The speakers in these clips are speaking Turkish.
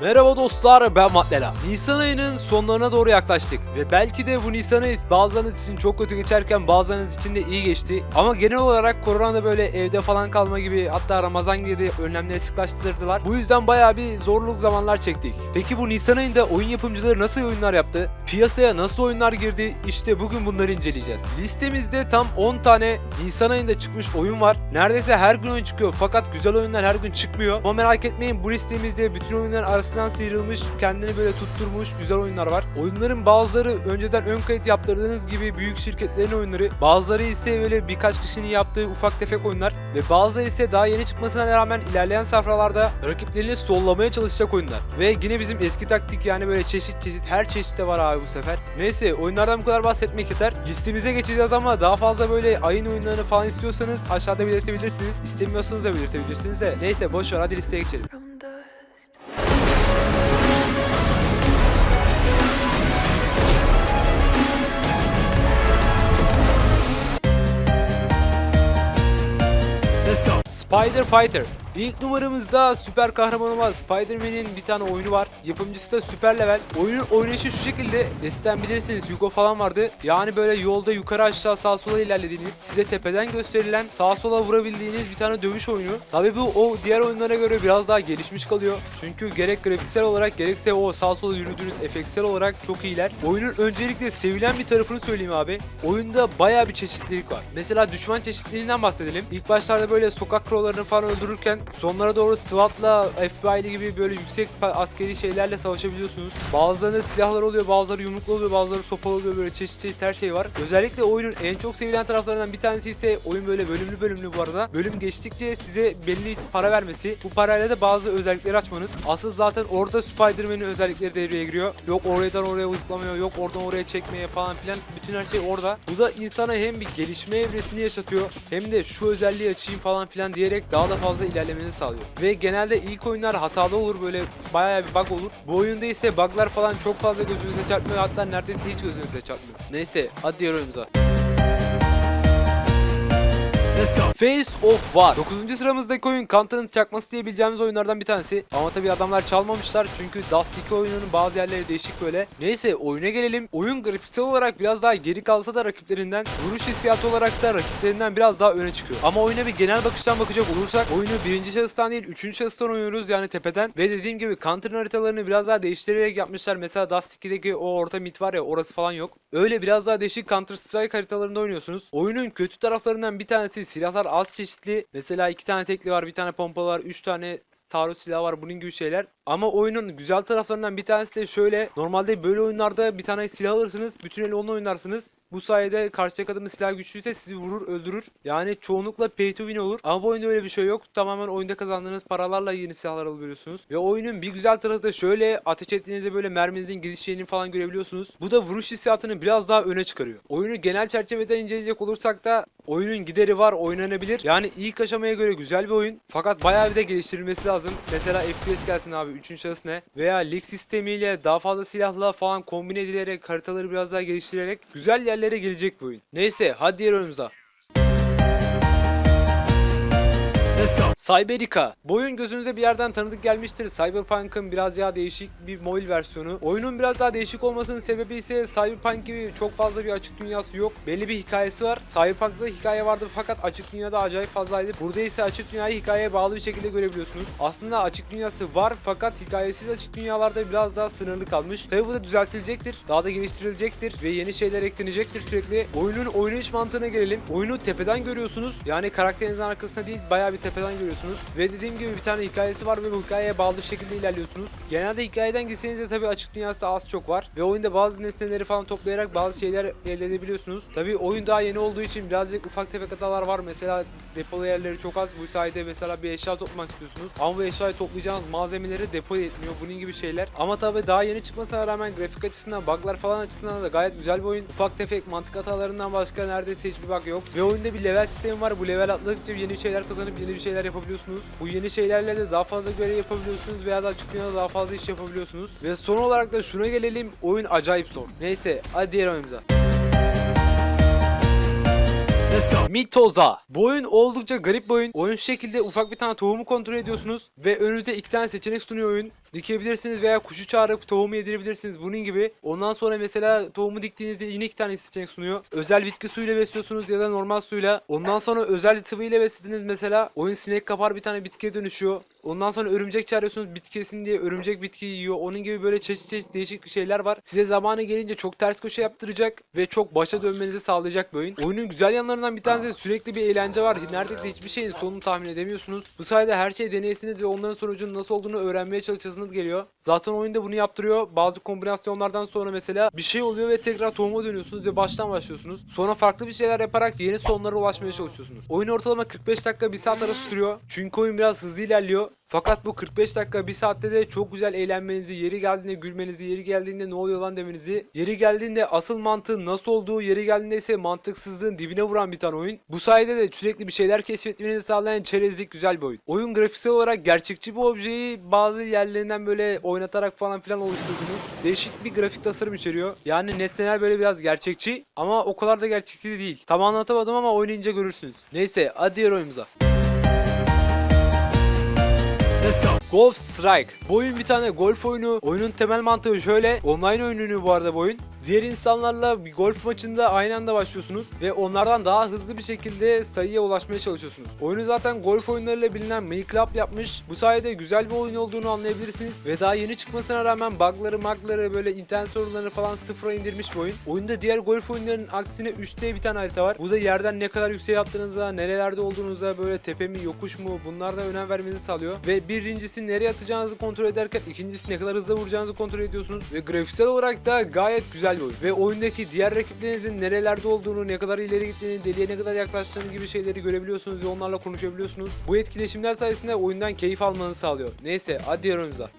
Merhaba dostlar ben Matlela. Nisan ayının sonlarına doğru yaklaştık ve belki de bu Nisan ayı bazılarınız için çok kötü geçerken bazılarınız için de iyi geçti. Ama genel olarak korona böyle evde falan kalma gibi hatta Ramazan gibi önlemleri sıklaştırdılar. Bu yüzden bayağı bir zorluk zamanlar çektik. Peki bu Nisan ayında oyun yapımcıları nasıl oyunlar yaptı? Piyasaya nasıl oyunlar girdi? İşte bugün bunları inceleyeceğiz. Listemizde tam 10 tane Nisan ayında çıkmış oyun var. Neredeyse her gün oyun çıkıyor fakat güzel oyunlar her gün çıkmıyor. Ama merak etmeyin bu listemizde bütün oyunların arasından sıyrılmış, kendini böyle tutturmuş güzel oyunlar var. Oyunların bazıları önceden ön kayıt yaptırdığınız gibi büyük şirketlerin oyunları, bazıları ise böyle birkaç kişinin yaptığı ufak tefek oyunlar ve bazıları ise daha yeni çıkmasına rağmen ilerleyen safhalarda rakiplerini sollamaya çalışacak oyunlar. Ve yine bizim eski taktik yani böyle çeşit çeşit her çeşitte var abi bu sefer. Neyse oyunlardan bu kadar bahsetmek yeter. Listemize geçeceğiz ama daha fazla böyle ayın oyunlarını falan istiyorsanız aşağıda belirtebilirsiniz. İstemiyorsanız da belirtebilirsiniz de. Neyse boş ver hadi listeye geçelim. Spider Fighter. İlk numaramızda süper kahraman olan Spider-Man'in bir tane oyunu var. Yapımcısı da süper level. Oyunun oynayışı şu şekilde. Eskiden bilirsiniz Hugo falan vardı. Yani böyle yolda yukarı aşağı sağa sola ilerlediğiniz, size tepeden gösterilen sağa sola vurabildiğiniz bir tane dövüş oyunu. Tabi bu o diğer oyunlara göre biraz daha gelişmiş kalıyor. Çünkü gerek grafiksel olarak gerekse o sağa sola yürüdüğünüz efektsel olarak çok iyiler. Oyunun öncelikle sevilen bir tarafını söyleyeyim abi. Oyunda baya bir çeşitlilik var. Mesela düşman çeşitliliğinden bahsedelim. İlk başlarda böyle sokak krallarını falan öldürürken sonlara doğru SWAT'la FBI'li gibi böyle yüksek askeri şeylerle savaşabiliyorsunuz. Bazılarında silahlar oluyor, bazıları yumruklu oluyor, bazıları sopalı oluyor böyle çeşit çeşit her şey var. Özellikle oyunun en çok sevilen taraflarından bir tanesi ise oyun böyle bölümlü bölümlü bu arada. Bölüm geçtikçe size belli para vermesi. Bu parayla da bazı özellikleri açmanız. Asıl zaten orada Spider-Man'in özellikleri devreye giriyor. Yok oradan oraya zıplamıyor, yok oradan oraya çekmeye falan filan. Bütün her şey orada. Bu da insana hem bir gelişme evresini yaşatıyor hem de şu özelliği açayım falan filan diyerek daha da fazla ilerlemenizi sağlıyor. Ve genelde ilk oyunlar hatalı olur böyle bayağı bir bug olur. Bu oyunda ise buglar falan çok fazla gözünüze çarpmıyor hatta neredeyse hiç gözünüze çarpmıyor. Neyse hadi diğer oyunumuza. Face of War. 9. sıramızdaki oyun Counter'ın çakması diyebileceğimiz oyunlardan bir tanesi. Ama tabii adamlar çalmamışlar çünkü Dust 2 oyununun bazı yerleri değişik böyle. Neyse oyuna gelelim. Oyun grafiksel olarak biraz daha geri kalsa da rakiplerinden, vuruş hissiyatı olarak da rakiplerinden biraz daha öne çıkıyor. Ama oyuna bir genel bakıştan bakacak olursak oyunu birinci şahıstan değil üçüncü şahıstan oynuyoruz yani tepeden. Ve dediğim gibi Counter'ın haritalarını biraz daha değiştirerek yapmışlar. Mesela Dust 2'deki o orta mid var ya orası falan yok. Öyle biraz daha değişik Counter Strike haritalarında oynuyorsunuz. Oyunun kötü taraflarından bir tanesi silahlar az çeşitli. Mesela iki tane tekli var, bir tane pompalı var, üç tane taarruz silahı var bunun gibi şeyler. Ama oyunun güzel taraflarından bir tanesi de şöyle. Normalde böyle oyunlarda bir tane silah alırsınız, bütün eli onunla oynarsınız. Bu sayede karşıdaki adamın silah güçlüyse sizi vurur öldürür. Yani çoğunlukla pay to win olur. Ama bu oyunda öyle bir şey yok. Tamamen oyunda kazandığınız paralarla yeni silahlar alabiliyorsunuz. Ve oyunun bir güzel tarafı da şöyle ateş ettiğinizde böyle merminizin gidiş şeyini falan görebiliyorsunuz. Bu da vuruş hissiyatını biraz daha öne çıkarıyor. Oyunu genel çerçeveden inceleyecek olursak da oyunun gideri var oynanabilir. Yani ilk aşamaya göre güzel bir oyun. Fakat bayağı bir de geliştirilmesi lazım. Mesela FPS gelsin abi 3. şahıs ne? Veya lig sistemiyle daha fazla silahla falan kombine edilerek haritaları biraz daha geliştirerek güzel yerlere gelecek bu oyun. Neyse hadi diğer oyunumuza. Cyberika. Bu oyun gözünüze bir yerden tanıdık gelmiştir. Cyberpunk'ın biraz daha değişik bir mobil versiyonu. Oyunun biraz daha değişik olmasının sebebi ise Cyberpunk gibi çok fazla bir açık dünyası yok. Belli bir hikayesi var. Cyberpunk'ta hikaye vardı fakat açık dünyada acayip fazlaydı. Burada ise açık dünyayı hikayeye bağlı bir şekilde görebiliyorsunuz. Aslında açık dünyası var fakat hikayesiz açık dünyalarda biraz daha sınırlı kalmış. Tabi bu da düzeltilecektir. Daha da geliştirilecektir ve yeni şeyler eklenecektir sürekli. Oyunun oynayış mantığına gelelim. Oyunu tepeden görüyorsunuz. Yani karakterinizin arkasında değil bayağı bir tepeden görüyorsunuz. Ve dediğim gibi bir tane hikayesi var ve bu hikayeye bağlı şekilde ilerliyorsunuz. Genelde hikayeden gitseniz de tabii açık dünyası az çok var. Ve oyunda bazı nesneleri falan toplayarak bazı şeyler elde edebiliyorsunuz. Tabii oyun daha yeni olduğu için birazcık ufak tefek hatalar var. Mesela depolu yerleri çok az. Bu sayede mesela bir eşya toplamak istiyorsunuz. Ama bu eşyayı toplayacağınız malzemeleri depo etmiyor. Bunun gibi şeyler. Ama tabii daha yeni çıkmasına rağmen grafik açısından, buglar falan açısından da gayet güzel bir oyun. Ufak tefek mantık hatalarından başka neredeyse hiçbir bug yok. Ve oyunda bir level sistemi var. Bu level atladıkça yeni bir şeyler kazanıp yeni bir şeyler yapabiliyorsunuz. Bu yeni şeylerle de daha fazla görev yapabiliyorsunuz veya da açık dünyada daha fazla iş yapabiliyorsunuz. Ve son olarak da şuna gelelim. Oyun acayip zor. Neyse hadi diğer oyunumuza. Mitoza. Bu oyun oldukça garip bir oyun. Oyun şu şekilde ufak bir tane tohumu kontrol ediyorsunuz ve önünüze iki tane seçenek sunuyor oyun. Dikebilirsiniz veya kuşu çağırıp tohumu yedirebilirsiniz bunun gibi. Ondan sonra mesela tohumu diktiğinizde yine iki tane seçenek sunuyor. Özel bitki suyuyla besliyorsunuz ya da normal suyla. Ondan sonra özel sıvıyla beslediniz mesela. Oyun sinek kapar bir tane bitkiye dönüşüyor. Ondan sonra örümcek çağırıyorsunuz bitkesin diye örümcek bitkiyi yiyor. Onun gibi böyle çeşit çeşit değişik şeyler var. Size zamanı gelince çok ters köşe yaptıracak ve çok başa dönmenizi sağlayacak bir oyun. Oyunun güzel yanlarından bir tanesi sürekli bir eğlence var. Neredeyse hiçbir şeyin sonunu tahmin edemiyorsunuz. Bu sayede her şeyi deneyesiniz ve onların sonucunun nasıl olduğunu öğrenmeye çalışasınız geliyor. Zaten oyunda bunu yaptırıyor. Bazı kombinasyonlardan sonra mesela bir şey oluyor ve tekrar tohuma dönüyorsunuz ve baştan başlıyorsunuz. Sonra farklı bir şeyler yaparak yeni sonlara ulaşmaya çalışıyorsunuz. Oyun ortalama 45 dakika 1 saat arası sürüyor. Çünkü oyun biraz hızlı ilerliyor. Fakat bu 45 dakika 1 saatte de çok güzel eğlenmenizi, yeri geldiğinde gülmenizi, yeri geldiğinde ne oluyor lan demenizi, yeri geldiğinde asıl mantığın nasıl olduğu, yeri geldiğinde ise mantıksızlığın dibine vuran bir tane oyun. Bu sayede de sürekli bir şeyler keşfetmenizi sağlayan çerezlik güzel bir oyun. Oyun grafiksel olarak gerçekçi bir objeyi bazı yerlerinden böyle oynatarak falan filan oluşturduğunuz değişik bir grafik tasarım içeriyor. Yani nesneler böyle biraz gerçekçi ama o kadar da gerçekçi de değil. Tam anlatamadım ama oynayınca görürsünüz. Neyse hadi diğer oyunumuza. Let's go. Golf Strike. Bu oyun bir tane golf oyunu. Oyunun temel mantığı şöyle. Online oyunu bu arada bu oyun. Diğer insanlarla bir golf maçında aynı anda başlıyorsunuz ve onlardan daha hızlı bir şekilde sayıya ulaşmaya çalışıyorsunuz. Oyunu zaten golf oyunlarıyla bilinen Mii Club yapmış. Bu sayede güzel bir oyun olduğunu anlayabilirsiniz ve daha yeni çıkmasına rağmen bug'ları, magları böyle internet sorunlarını falan sıfıra indirmiş bir oyun. Oyunda diğer golf oyunlarının aksine 3D bir tane harita var. Bu da yerden ne kadar yükseğe attığınıza, nerelerde olduğunuza, böyle tepe mi, yokuş mu bunlarda önem vermenizi sağlıyor. Ve birincisi nereye atacağınızı kontrol ederken ikincisi ne kadar hızlı vuracağınızı kontrol ediyorsunuz. Ve grafiksel olarak da gayet güzel bir oyun. Ve oyundaki diğer rakiplerinizin nerelerde olduğunu, ne kadar ileri gittiğini, deliğe ne kadar yaklaştığını gibi şeyleri görebiliyorsunuz ve onlarla konuşabiliyorsunuz. Bu etkileşimler sayesinde oyundan keyif almanızı sağlıyor. Neyse hadi oyunumuza.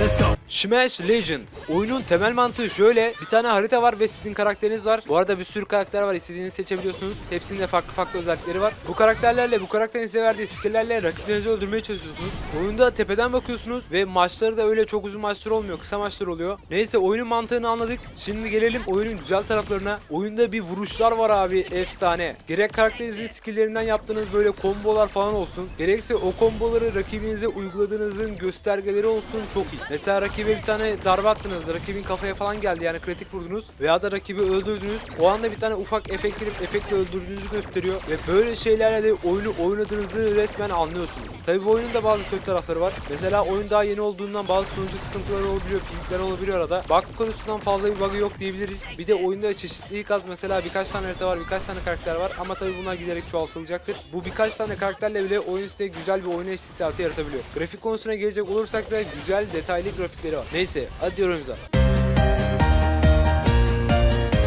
Let's go. Smash Legend. Oyunun temel mantığı şöyle. Bir tane harita var ve sizin karakteriniz var. Bu arada bir sürü karakter var. İstediğinizi seçebiliyorsunuz. Hepsinde farklı farklı özellikleri var. Bu karakterlerle, bu karakterin size verdiği skill'lerle rakiplerinizi öldürmeye çalışıyorsunuz. Oyunda tepeden bakıyorsunuz ve maçları da öyle çok uzun maçlar olmuyor. Kısa maçlar oluyor. Neyse oyunun mantığını anladık. Şimdi gelelim oyunun güzel taraflarına. Oyunda bir vuruşlar var abi. Efsane. Gerek karakterinizin skill'lerinden yaptığınız böyle kombolar falan olsun. Gerekse o komboları rakibinize uyguladığınızın göstergeleri olsun çok iyi. Mesela rakibe bir tane darbe attınız. Rakibin kafaya falan geldi yani kritik vurdunuz. Veya da rakibi öldürdünüz. O anda bir tane ufak efekt girip efektle öldürdüğünüzü gösteriyor. Ve böyle şeylerle de oyunu oynadığınızı resmen anlıyorsunuz. Tabi bu oyunun da bazı kötü tarafları var. Mesela oyun daha yeni olduğundan bazı sunucu sıkıntıları olabiliyor, pinkler olabiliyor arada. Bug konusundan fazla bir bug'ı yok diyebiliriz. Bir de oyunda çeşitlilik az. Mesela birkaç tane harita var, birkaç tane karakter var. Ama tabi bunlar giderek çoğaltılacaktır. Bu birkaç tane karakterle bile oyun size güzel bir oynayış hissiyatı yaratabiliyor. Grafik konusuna gelecek olursak da güzel detaylı grafikleri var. Neyse hadi yorumumuza.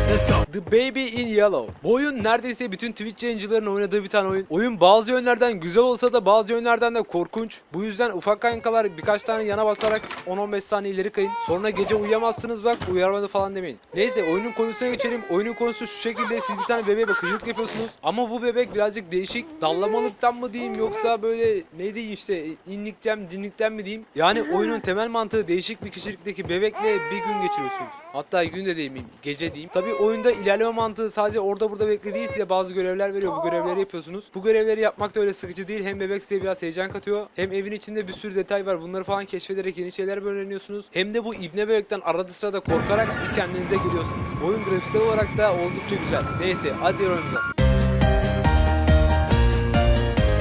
Let's go. The Baby in Yellow. Bu oyun neredeyse bütün Twitch yayıncıların oynadığı bir tane oyun. Oyun bazı yönlerden güzel olsa da bazı yönlerden de korkunç. Bu yüzden ufak kankalar birkaç tane yana basarak 10-15 saniye ileri kayın. Sonra gece uyuyamazsınız bak uyarmadı falan demeyin. Neyse oyunun konusuna geçelim. Oyunun konusu şu şekilde siz bir tane bebeğe bakıcılık yapıyorsunuz. Ama bu bebek birazcık değişik. Dallamalıktan mı diyeyim yoksa böyle ne diyeyim işte inlikten dinlikten mi diyeyim. Yani oyunun temel mantığı değişik bir kişilikteki bebekle bir gün geçiriyorsunuz. Hatta gün de değil gece diyeyim. Tabi oyunda ilerleme mantığı sadece orada burada beklediği size bazı görevler veriyor. Bu görevleri yapıyorsunuz. Bu görevleri yapmak da öyle sıkıcı değil. Hem bebek size biraz heyecan katıyor. Hem evin içinde bir sürü detay var. Bunları falan keşfederek yeni şeyler öğreniyorsunuz. Hem de bu ibne bebekten arada sırada korkarak bir kendinize geliyorsunuz. Oyun grafiksel olarak da oldukça güzel. Neyse hadi yorumumuza.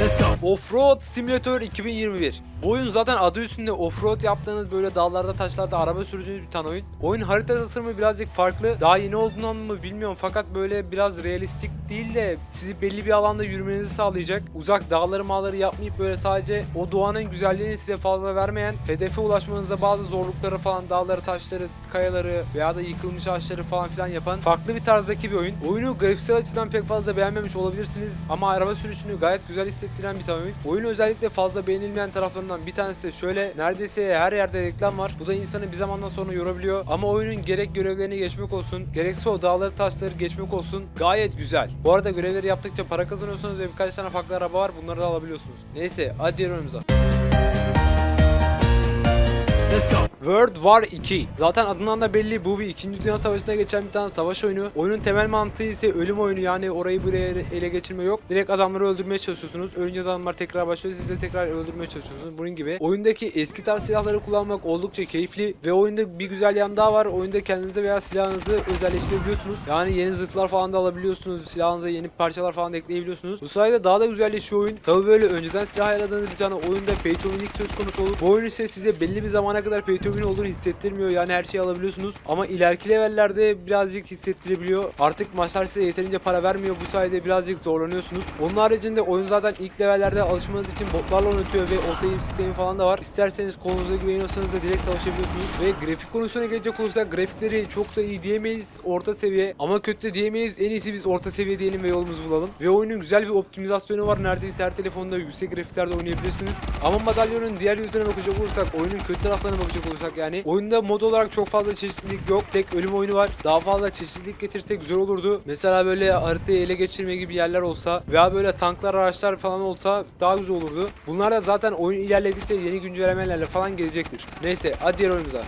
Let's go. Offroad Simulator 2021. Bu oyun zaten adı üstünde offroad yaptığınız böyle dağlarda taşlarda araba sürdüğünüz bir tane oyun. Oyun harita tasarımı birazcık farklı. Daha yeni olduğundan mı bilmiyorum fakat böyle biraz realistik değil de sizi belli bir alanda yürümenizi sağlayacak. Uzak dağları mağları yapmayıp böyle sadece o doğanın güzelliğini size fazla vermeyen, hedefe ulaşmanızda bazı zorlukları falan dağları, taşları, kayaları veya da yıkılmış ağaçları falan filan yapan farklı bir tarzdaki bir oyun. Oyunu grafiksel açıdan pek fazla beğenmemiş olabilirsiniz ama araba sürüşünü gayet güzel hissettiren bir oyun. Oyun özellikle fazla beğenilmeyen taraflarından bir tanesi de şöyle neredeyse her yerde reklam var. Bu da insanı bir zamandan sonra yorabiliyor ama oyunun gerek görevlerini geçmek olsun gerekse o dağları taşları geçmek olsun gayet güzel. Bu arada görevleri yaptıkça para kazanıyorsunuz ve birkaç tane farklı araba var bunları da alabiliyorsunuz. Neyse hadi diğer oyunumuza. Let's go. World War 2. Zaten adından da belli bu bir 2. Dünya Savaşı'nda geçen bir tane savaş oyunu. Oyunun temel mantığı ise ölüm oyunu yani orayı buraya ele- geçirme yok. Direkt adamları öldürmeye çalışıyorsunuz. Ölünce adamlar tekrar başlıyor siz de tekrar öldürmeye çalışıyorsunuz. Bunun gibi. Oyundaki eski tarz silahları kullanmak oldukça keyifli ve oyunda bir güzel yan daha var. Oyunda kendinize veya silahınızı özelleştirebiliyorsunuz. Yani yeni zırhlar falan da alabiliyorsunuz. Silahınıza yeni parçalar falan da ekleyebiliyorsunuz. Bu sayede daha da güzelleşiyor oyun. Tabi böyle önceden silah ayarladığınız bir tane oyunda pay to söz konusu olur. Bu oyun ise size belli bir zamana kadar pay win olduğunu hissettirmiyor. Yani her şeyi alabiliyorsunuz. Ama ileriki levellerde birazcık hissettirebiliyor. Artık maçlar size yeterince para vermiyor. Bu sayede birazcık zorlanıyorsunuz. Onun haricinde oyun zaten ilk levellerde alışmanız için botlarla oynatıyor ve auto sistemi falan da var. İsterseniz kolunuza güveniyorsanız da direkt savaşabiliyorsunuz. Ve grafik konusuna gelecek olursak grafikleri çok da iyi diyemeyiz. Orta seviye ama kötü de diyemeyiz. En iyisi biz orta seviye diyelim ve yolumuzu bulalım. Ve oyunun güzel bir optimizasyonu var. Neredeyse her telefonda yüksek grafiklerde oynayabilirsiniz. Ama madalyonun diğer yüzüne bakacak olursak, oyunun kötü taraflarına bakacak olursak yani oyunda mod olarak çok fazla çeşitlilik yok. Tek ölüm oyunu var. Daha fazla çeşitlilik getirse güzel olurdu. Mesela böyle haritayı ele geçirme gibi yerler olsa veya böyle tanklar, araçlar falan olsa daha güzel olurdu. Bunlar da zaten oyun ilerledikçe yeni güncellemelerle falan gelecektir. Neyse hadi diğer oyunumuza.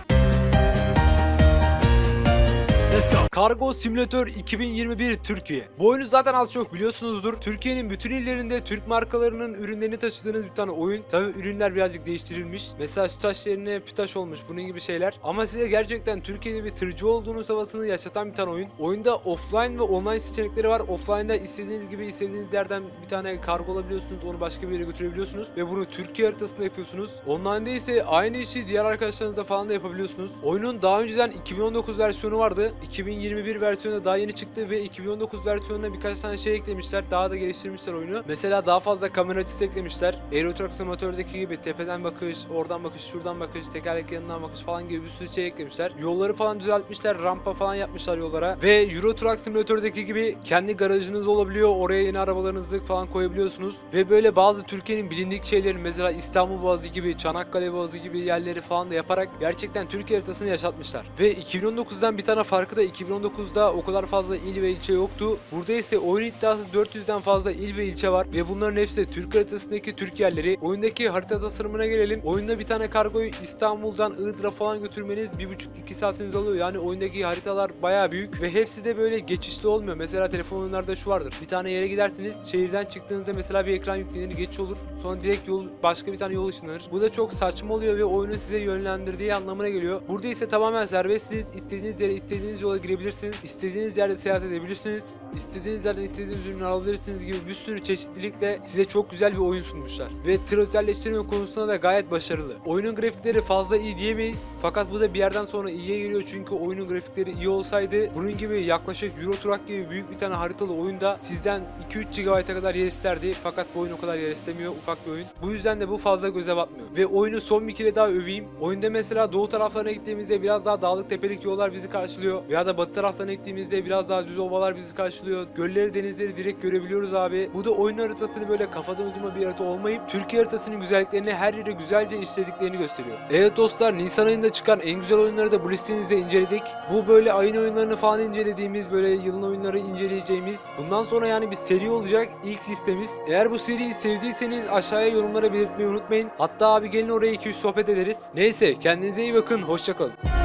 Let's go. Kargo Simülatör 2021 Türkiye. Bu oyunu zaten az çok biliyorsunuzdur. Türkiye'nin bütün illerinde Türk markalarının ürünlerini taşıdığınız bir tane oyun. Tabi ürünler birazcık değiştirilmiş. Mesela sütaş yerine pütaş olmuş bunun gibi şeyler. Ama size gerçekten Türkiye'de bir tırcı olduğunuz havasını yaşatan bir tane oyun. Oyunda offline ve online seçenekleri var. Offline'da istediğiniz gibi istediğiniz yerden bir tane kargo alabiliyorsunuz. Onu başka bir yere götürebiliyorsunuz. Ve bunu Türkiye haritasında yapıyorsunuz. Online'da ise aynı işi diğer arkadaşlarınızla falan da yapabiliyorsunuz. Oyunun daha önceden 2019 versiyonu vardı. 2021 versiyonu daha yeni çıktı ve 2019 versiyonuna birkaç tane şey eklemişler. Daha da geliştirmişler oyunu. Mesela daha fazla kamera açısı eklemişler. Euro Truck Simulator'daki gibi tepeden bakış, oradan bakış, şuradan bakış, tekerlek yanından bakış falan gibi bir sürü şey eklemişler. Yolları falan düzeltmişler, rampa falan yapmışlar yollara. Ve Euro Truck Simulator'daki gibi kendi garajınız olabiliyor. Oraya yeni arabalarınızı falan koyabiliyorsunuz. Ve böyle bazı Türkiye'nin bilindik şeylerini mesela İstanbul Boğazı gibi, Çanakkale Boğazı gibi yerleri falan da yaparak gerçekten Türkiye haritasını yaşatmışlar. Ve 2019'dan bir tane farkı da 2019'da o kadar fazla il ve ilçe yoktu. Burada ise oyun iddiası 400'den fazla il ve ilçe var ve bunların hepsi Türk haritasındaki Türk yerleri. Oyundaki harita tasarımına gelelim. Oyunda bir tane kargoyu İstanbul'dan Iğdır'a falan götürmeniz 1,5-2 saatiniz alıyor. Yani oyundaki haritalar bayağı büyük ve hepsi de böyle geçişli olmuyor. Mesela telefon oyunlarda şu vardır. Bir tane yere gidersiniz. Şehirden çıktığınızda mesela bir ekran yüklenir, geç olur. Sonra direkt yol başka bir tane yol ışınlanır. Bu da çok saçma oluyor ve oyunu size yönlendirdiği anlamına geliyor. Burada ise tamamen serbestsiniz. İstediğiniz yere, istediğiniz yola girebilirsiniz. İstediğiniz yerde seyahat edebilirsiniz. İstediğiniz yerden istediğiniz ürünü alabilirsiniz gibi bir sürü çeşitlilikle size çok güzel bir oyun sunmuşlar. Ve tır özelleştirme konusunda da gayet başarılı. Oyunun grafikleri fazla iyi diyemeyiz. Fakat bu da bir yerden sonra iyiye geliyor çünkü oyunun grafikleri iyi olsaydı bunun gibi yaklaşık Euro Truck gibi büyük bir tane haritalı oyunda sizden 2-3 GB'a kadar yer isterdi. Fakat bu oyun o kadar yer istemiyor. Ufak bir oyun. Bu yüzden de bu fazla göze batmıyor. Ve oyunu son bir kere daha öveyim. Oyunda mesela doğu taraflarına gittiğimizde biraz daha dağlık tepelik yollar bizi karşılıyor. Veya da batı taraflarına gittiğimizde biraz daha düz ovalar bizi karşılıyor. Gölleri, denizleri direkt görebiliyoruz abi. Bu da oyun haritasını böyle kafadan uydurma bir harita olmayıp Türkiye haritasının güzelliklerini her yere güzelce işlediklerini gösteriyor. Evet dostlar Nisan ayında çıkan en güzel oyunları da bu listemizde inceledik. Bu böyle ayın oyunlarını falan incelediğimiz böyle yılın oyunları inceleyeceğimiz. Bundan sonra yani bir seri olacak ilk listemiz. Eğer bu seriyi sevdiyseniz aşağıya yorumlara belirtmeyi unutmayın. Hatta abi gelin oraya 2-3 sohbet ederiz. Neyse kendinize iyi bakın. Hoşçakalın.